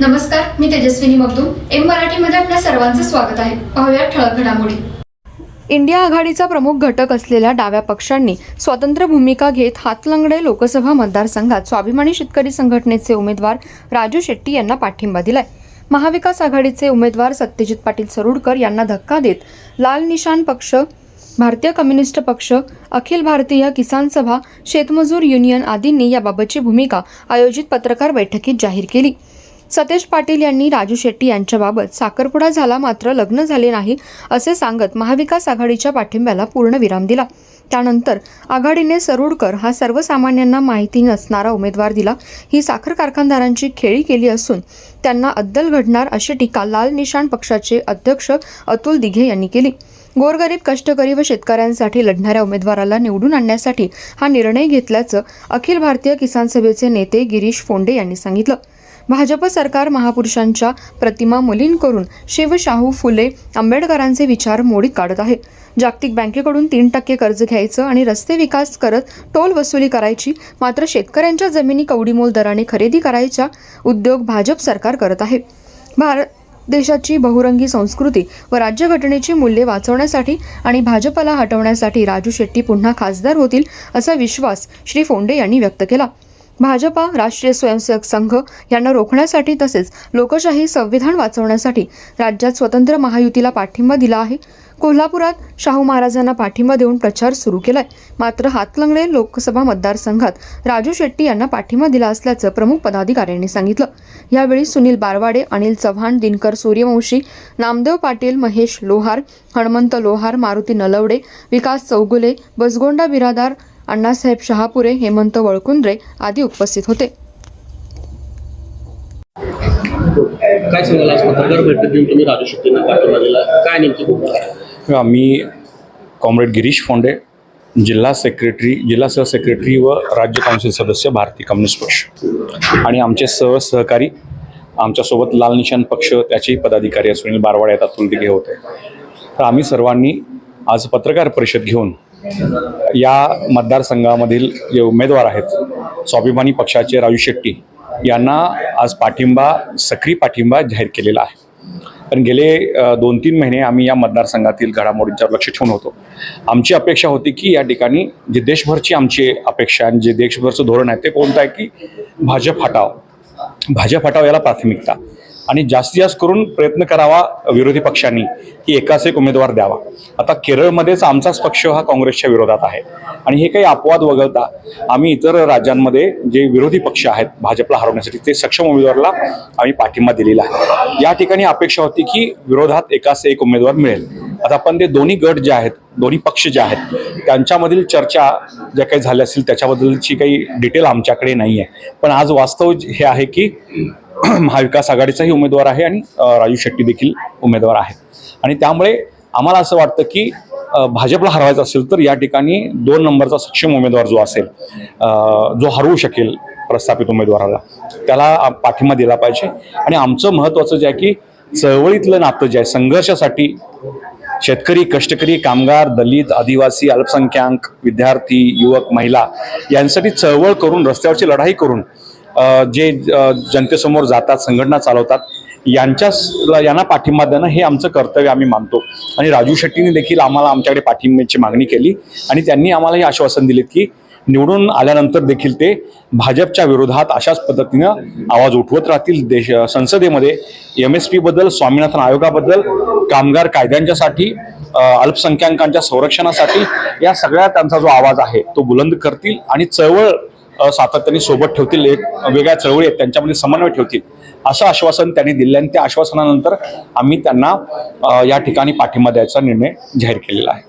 नमस्कार मी तेजस्विनी मगदूम. एम मराठीमध्ये आपल्या सर्वांचं स्वागत आहे. पाहूया ठळक घडामोडी. इंडिया आघाडीचा प्रमुख घटक असलेल्या डाव्या पक्षांनी स्वतंत्र भूमिका घेत हातलंगडे लोकसभा मतदारसंघात स्वाभिमानी शेतकरी संघटनेचे उमेदवार राजू शेट्टी यांना पाठिंबा दिलाय. महाविकास आघाडीचे उमेदवार सत्यजित पाटील सरुडकर यांना धक्का देत लाल निशान पक्ष भारतीय कम्युनिस्ट पक्ष अखिल भारतीय किसान सभा शेतमजूर युनियन आदींनी याबाबतची भूमिका आयोजित पत्रकार बैठकीत जाहीर केली. सतेज पाटील यांनी राजू शेट्टी यांच्याबाबत साखरपुडा झाला मात्र लग्न झाले नाही असे सांगत महाविकास आघाडीच्या पाठिंब्याला पूर्ण विराम दिला. त्यानंतर आघाडीने सरुडकर हा सर्वसामान्यांना माहिती नसणारा उमेदवार दिला. ही साखर कारखानदारांची खेळी केली असून त्यांना अद्दल घडणार अशी टीका लाल निशाण पक्षाचे अध्यक्ष अतुल दिघे यांनी केली. गोरगरीब कष्टकरी व शेतकऱ्यांसाठी लढणाऱ्या उमेदवाराला निवडून आणण्यासाठी हा निर्णय घेतल्याचं अखिल भारतीय किसान सभेचे नेते गिरीश फोंडे यांनी सांगितलं. भाजप सरकार महापुरुषांच्या प्रतिमा मलिन करून शिवशाहू फुले आंबेडकरांचे विचार मोडीत काढत आहे. जागतिक बँकेकडून तीन टक्के कर्ज घ्यायचं आणि रस्ते विकास करत टोल वसुली करायची मात्र शेतकऱ्यांच्या जमिनी कवडीमोल दराने खरेदी करायचा उद्योग भाजप सरकार करत आहे. भारत देशाची बहुरंगी संस्कृती व राज्यघटनेची मूल्ये वाचवण्यासाठी आणि भाजपला हटवण्यासाठी राजू शेट्टी पुन्हा खासदार होतील असा विश्वास श्री फोंडे यांनी व्यक्त केला. भाजपा राष्ट्रीय स्वयंसेवक संघ यांना रोखण्यासाठी तसेच लोकशाही संविधान वाचवण्यासाठी राज्यात स्वतंत्र महायुतीला पाठिंबा दिला आहे. कोल्हापुरात शाहू महाराजांना पाठिंबा देऊन प्रचार सुरू केलाय. मात्र हातलंगडे लोकसभा मतदारसंघात राजू शेट्टी यांना पाठिंबा दिला असल्याचं प्रमुख पदाधिकाऱ्यांनी सांगितलं. यावेळी सुनील बारवाडे अनिल चव्हाण दिनकर सूर्यवंशी नामदेव पाटील महेश लोहार हणमंत लोहार मारुती नलवडे विकास चौगुले बसगोंडा बिरादार अण्णासाहेब शहापुरे हेमंत वळकुंद्रे आदी उपस्थित होते. काय सांगाल आज? पत्रकार बैठक घेऊन तुम्ही राजू शेट्टींना पाठिंबा दिला. काय नेमकी भूमिका? मी कॉम्रेड गिरीश फोंडे जिल्हा सेक्रेटरी जिल्हा सहसेक्रेटरी व राज्य काउन्सिल सदस्य भारतीय कम्युनिस्ट पक्ष. आणि आमचे सह सहकारी आमच्यासोबत लाल निशाण पक्ष त्याचे पदाधिकारी सुनील बारवाडे आहेत अतुल दिघे होते. तर आम्ही सर्वांनी आज पत्रकार परिषद घेऊन या मतदारसंघामधील जे उमेदवार आहेत स्वाभिमानी पक्षाचे राजू शेट्टी यांना आज पाठिंबा सक्रिय पाठिंबा जाहीर केलेला आहे. पण गेले दोन तीन महिने आम्ही या मतदारसंघातील घडामोडींच्यावर लक्ष ठेवून होतो. आमची अपेक्षा होती की या ठिकाणी जे देशभरची आमची अपेक्षा आणि जे देशभरचं धोरण आहे ते कोणतं आहे की भाजप हटाव. भाजप हटाव याला प्राथमिकता. आणि जास्तीत जास्त करून प्रयत्न करावा विरोधी पक्षांनी की एकाच एक उमेदवार द्यावा. आता केरळमध्येच आमचाच पक्ष हा काँग्रेसच्या विरोधात आहे. आणि हे काही अपवाद वगळता आम्ही इतर राज्यांमध्ये जे विरोधी पक्ष आहेत भाजपला हरवण्यासाठी ते सक्षम उमेदवाराला आम्ही पाठिंबा दिलेला आहे. या ठिकाणी अपेक्षा होती की विरोधात एकाच एक उमेदवार मिळेल. आता आपण ते दोन्ही गट जे आहेत दोन्ही पक्ष जे आहेत त्यांच्यामधील चर्चा ज्या काही झाल्या असतील त्याच्याबद्दलची काही डिटेल आमच्याकडे नाही आहे पण आज वास्तव हे आहे की महाविकास आघाडीचाही उमेदवार आहे आणि राजू शेट्टी देखील उमेदवार आहेत आणि त्यामुळे आम्हाला असं वाटतं की भाजपला हरवायचं असेल तर या ठिकाणी दोन नंबरचा सक्षम उमेदवार जो असेल जो हरवू शकेल प्रस्थापित उमेदवाराला त्याला पाठिंबा दिला पाहिजे. आणि आमचं महत्त्वाचं जे आहे की चळवळीतलं नातं जे आहे संघर्षासाठी शेतकरी कष्टकरी कामगार दलित आदिवासी अल्पसंख्याक विद्यार्थी युवक महिला यांसाठी चळवळ करून रस्त्यावरची लढाई करून जे जनतेसमोर जातात संघटना चालवतात यांच्या यांना पाठिंबा देणं हे आमचं कर्तव्य आम्ही मानतो. आणि राजू शेट्टीने देखील आम्हाला आमच्याकडे पाठिंब्याची मागणी केली आणि त्यांनी आम्हाला हे आश्वासन दिले की निवडून आल्यानंतर देखील ते भाजपच्या विरोधात अशाच पद्धतीनं आवाज उठवत राहतील. देश संसदेमध्ये एम एस पीबद्दल स्वामीनाथन आयोगाबद्दल कामगार कायद्यांच्यासाठी अल्पसंख्याकांच्या संरक्षणासाठी या सगळ्या त्यांचा जो आवाज आहे तो बुलंद करतील आणि चळवळ सातत्याने सोबत ठेवतील. एक वेगळ्या चळवळी आहेत त्यांच्यामध्ये समन्वय ठेवतील. असं आश्वासन त्यांनी दिलं आणि त्या आश्वासनानंतर आम्ही त्यांना या ठिकाणी पाठिंबा द्यायचा निर्णय जाहीर केलेला आहे.